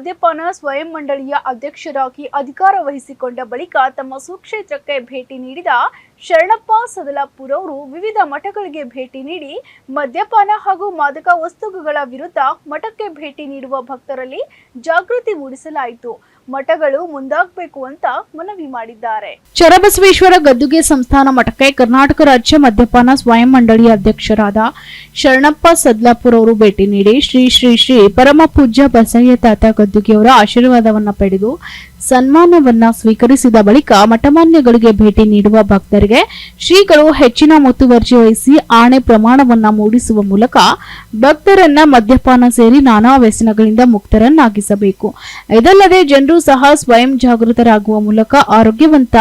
ಮದ್ಯಪಾನ ಸ್ವಯಂ ಮಂಡಳಿಯ ಅಧ್ಯಕ್ಷರಾಗಿ ಅಧಿಕಾರ ವಹಿಸಿಕೊಂಡ ಬಳಿಕ ತಮ್ಮ ಸುಕ್ಷೇತ್ರಕ್ಕೆ ಭೇಟಿ ನೀಡಿದ ಶರಣಪ್ಪ ಸದಲಾಪುರ್ ಅವರು ವಿವಿಧ ಮಠಗಳಿಗೆ ಭೇಟಿ ನೀಡಿ ಮದ್ಯಪಾನ ಹಾಗೂ ಮಾದಕ ವಸ್ತುಗಳ ವಿರುದ್ಧ ಮಠಕ್ಕೆ ಭೇಟಿ ನೀಡುವ ಭಕ್ತರಲ್ಲಿ ಜಾಗೃತಿ ಮೂಡಿಸಲಾಯಿತು. ಮಠಗಳು ಮುಂದಾಗಬೇಕು ಅಂತ ಮನವಿ ಮಾಡಿದ್ದಾರೆ. ಚರಬಸವೇಶ್ವರ ಗದ್ದುಗೆ ಸಂಸ್ಥಾನ ಮಠಕ್ಕೆ ಕರ್ನಾಟಕ ರಾಜ್ಯ ಮದ್ಯಪಾನ ಸ್ವಯಂ ಮಂಡಳಿಯ ಅಧ್ಯಕ್ಷರಾದ ಶರಣಪ್ಪ ಸದ್ಲಾಪುರ್ ಅವರು ಭೇಟಿ ನೀಡಿ ಶ್ರೀ ಶ್ರೀ ಶ್ರೀ ಪರಮ ಪೂಜ್ಯ ಬಸಯ್ಯ ತಾತ ಗದ್ದುಗೆಯವರ ಆಶೀರ್ವಾದವನ್ನ ಪಡೆದು ಸನ್ಮಾನವನ್ನ ಸ್ವೀಕರಿಸಿದ ಬಳಿಕ ಮಠಮಾನ್ಯಗಳಿಗೆ ಭೇಟಿ ನೀಡುವ ಭಕ್ತರಿಗೆ ಶ್ರೀಗಳು ಹೆಚ್ಚಿನ ಮುತುವರ್ಜಿ ವಹಿಸಿ ಆಣೆ ಪ್ರಮಾಣವನ್ನ ಮೂಡಿಸುವ ಮೂಲಕ ಭಕ್ತರನ್ನ ಮದ್ಯಪಾನ ಸೇರಿ ನಾನಾ ವ್ಯಸನಗಳಿಂದ ಮುಕ್ತರನ್ನಾಗಿಸಬೇಕು. ಇದಲ್ಲದೆ ಜನರು ಸಹ ಸ್ವಯಂ ಜಾಗೃತರಾಗುವ ಮೂಲಕ ಆರೋಗ್ಯವಂತ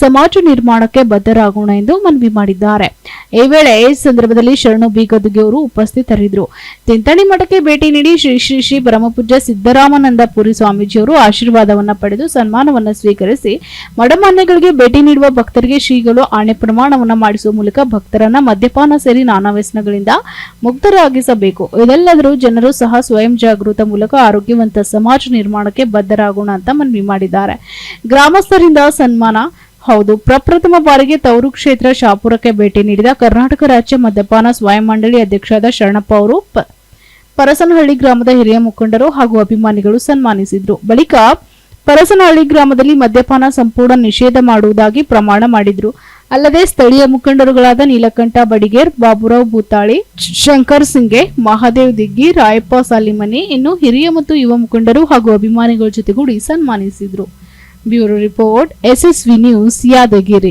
ಸಮಾಜ ನಿರ್ಮಾಣಕ್ಕೆ ಬದ್ಧರಾಗೋಣ ಎಂದು ಮನವಿ ಮಾಡಿದ್ದಾರೆ. ಈ ವೇಳೆ ಸಂದರ್ಭದಲ್ಲಿ ಶರಣು ಬಿ ಗದ್ದುಗೆಯವರು ಉಪಸ್ಥಿತರಿದ್ದರು. ತಿಂತಣಿ ಮಠಕ್ಕೆ ಭೇಟಿ ನೀಡಿ ಶ್ರೀ ಶ್ರೀ ಶ್ರೀ ಪರಮಪೂಜ್ಯ ಸಿದ್ದರಾಮಾನಂದ ಪುರಿ ಸ್ವಾಮೀಜಿಯವರು ಆಶೀರ್ವಾದವನ್ನು ಪಡೆದು ಸನ್ಮಾನವನ್ನು ಸ್ವೀಕರಿಸಿ ಮಡಮಾನ್ಯಗಳಿಗೆ ಭೇಟಿ ನೀಡುವ ಭಕ್ತರಿಗೆ ಶ್ರೀಗಳು ಆಣೆ ಪ್ರಮಾಣವನ್ನು ಮಾಡಿಸುವ ಮೂಲಕ ಭಕ್ತರನ್ನು ಮದ್ಯಪಾನ ಸೇರಿ ನಾನಾ ವ್ಯಸನಗಳಿಂದ ಮುಕ್ತರಾಗಿಸಬೇಕು. ಇದೆಲ್ಲದರೂ ಜನರು ಸಹ ಸ್ವಯಂ ಜಾಗೃತ ಮೂಲಕ ಆರೋಗ್ಯವಂತ ಸಮಾಜ ನಿರ್ಮಾಣಕ್ಕೆ ಬದ್ಧರಾಗೋಣ ಅಂತ ಮನವಿ ಮಾಡಿದ್ದಾರೆ. ಗ್ರಾಮಸ್ಥರಿಂದ ಸನ್ಮಾನ ಹೌದು. ಪ್ರಪ್ರಥಮ ಬಾರಿಗೆ ತವರು ಕ್ಷೇತ್ರ ಶಾಪುರಕ್ಕೆ ಭೇಟಿ ನೀಡಿದ ಕರ್ನಾಟಕ ರಾಜ್ಯ ಮದ್ಯಪಾನ ಸ್ವಯಂ ಮಂಡಳಿ ಅಧ್ಯಕ್ಷರಾದ ಶರಣಪ್ಪ ಅವರು ಪರಸನಹಳ್ಳಿ ಗ್ರಾಮದ ಹಿರಿಯ ಮುಖಂಡರು ಹಾಗೂ ಅಭಿಮಾನಿಗಳು ಸನ್ಮಾನಿಸಿದ್ರು. ಬಳಿಕ ಪರಸನಹಳ್ಳಿ ಗ್ರಾಮದಲ್ಲಿ ಮದ್ಯಪಾನ ಸಂಪೂರ್ಣ ನಿಷೇಧ ಮಾಡುವುದಾಗಿ ಪ್ರಮಾಣ ಮಾಡಿದ್ರು. ಅಲ್ಲದೆ ಸ್ಥಳೀಯ ಮುಖಂಡರುಗಳಾದ ನೀಲಕಂಠ ಬಡಿಗೇರ್, ಬಾಬುರಾವ್ ಭೂತಾಳಿ ಶಂಕರ್ ಸಿಂಗೆ, ಮಹಾದೇವ್ ದಿಗ್ಗಿ, ರಾಯಪ್ಪ ಸಾಲಿಮನಿ, ಇನ್ನು ಹಿರಿಯ ಮತ್ತು ಯುವ ಮುಖಂಡರು ಹಾಗೂ ಅಭಿಮಾನಿಗಳ ಜೊತೆಗೂಡಿ ಸನ್ಮಾನಿಸಿದ್ರು. Bureau report SSV news Yadgiri